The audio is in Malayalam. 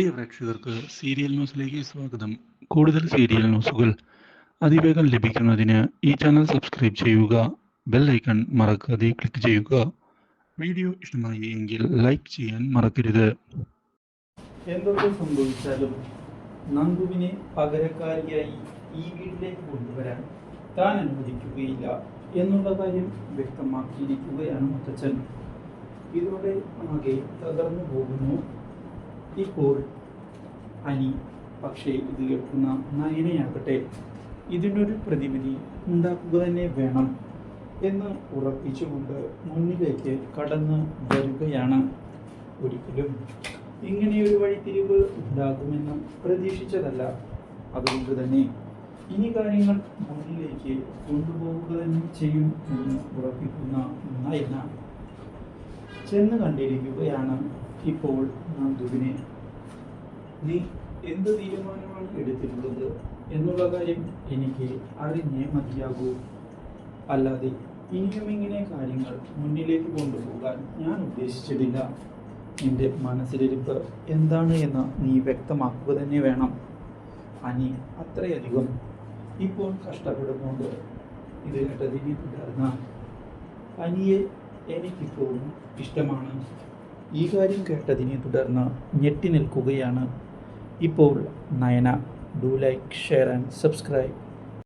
പ്രിയ പ്രേക്ഷകർക്ക് സീരിയൽ ന്യൂസിലേക്ക് സ്വാഗതം. കൂടുതൽ സീരിയൽ ന്യൂസുകൾ അതിവേഗം ലഭിക്കുന്നതിന് ഈ ചാനൽ സബ്സ്ക്രൈബ് ചെയ്യുക ബെൽ ഐക്കൺ മറക്കാതെ ക്ലിക്ക് ചെയ്യുക. വീഡിയോ ഇഷ്ടമായി എങ്കിൽ ലൈക്ക് ചെയ്യാൻ മറക്കരുത്. എന്തൊക്കെ സംഭവിച്ചാലും നന്ദുവിനെ പകരക്കാരിയായി ഈ വീട്ടിലേക്ക് കൊണ്ടുവരാൻ താൻ അനുവദിക്കുകയില്ല എന്നുള്ള കാര്യം വ്യക്തമാക്കിയിരിക്കുകയാണ് മുത്തച്ഛൻ. ഇതോടെ ആകെ തകർന്നു പോകുന്നു ഇപ്പോൾ അനി പക്ഷേ ഇത് കേൾക്കുന്ന നയനയാകട്ടെ ഇതിനൊരു പ്രതിവിധി ഉണ്ടാക്കുക തന്നെ വേണം എന്ന് ഉറപ്പിച്ചുകൊണ്ട് മുന്നിലേക്ക് കടന്നു വരികയാണ്. ഒരിക്കലും ഇങ്ങനെയൊരു വഴിത്തിരിവ് ഉണ്ടാകുമെന്ന് പ്രതീക്ഷിച്ചതല്ല. അതുകൊണ്ട് തന്നെ ഇനി കാര്യങ്ങൾ മുന്നിലേക്ക് കൊണ്ടുപോവുക തന്നെ ചെയ്യും എന്ന് ഉറപ്പിക്കുന്ന നയന ചെന്ന് കണ്ടിരിക്കുകയാണ് ഇപ്പോൾ നാം ദുബിനെ. നീ എന്ത് തീരുമാനമാണ് എടുത്തിട്ടുള്ളത് എന്നുള്ള കാര്യം എനിക്ക് അറിഞ്ഞേ മതിയാകൂ. അല്ലാതെ ഇനിയും ഇങ്ങനെ കാര്യങ്ങൾ മുന്നിലേക്ക് കൊണ്ടുപോകാൻ ഞാൻ ഉദ്ദേശിച്ചിട്ടില്ല നിന്റെ മനസ്സിലിരിപ്പ് എന്താണ് എന്ന് നീ വ്യക്തമാക്കുക തന്നെ വേണം. അനി അത്രയധികം ഇപ്പോൾ കഷ്ടപ്പെടുന്നുണ്ട്. ഇത് കേട്ടതിനെ തുടർന്ന് അനിയെ എനിക്കിപ്പോഴും ഇഷ്ടമാണ്. ഈ കാര്യം കേട്ടതിനെ തുടർന്ന് ഞെട്ടി നിൽക്കുകയാണ്. ഇപ്പോൾ Nayana do like share and subscribe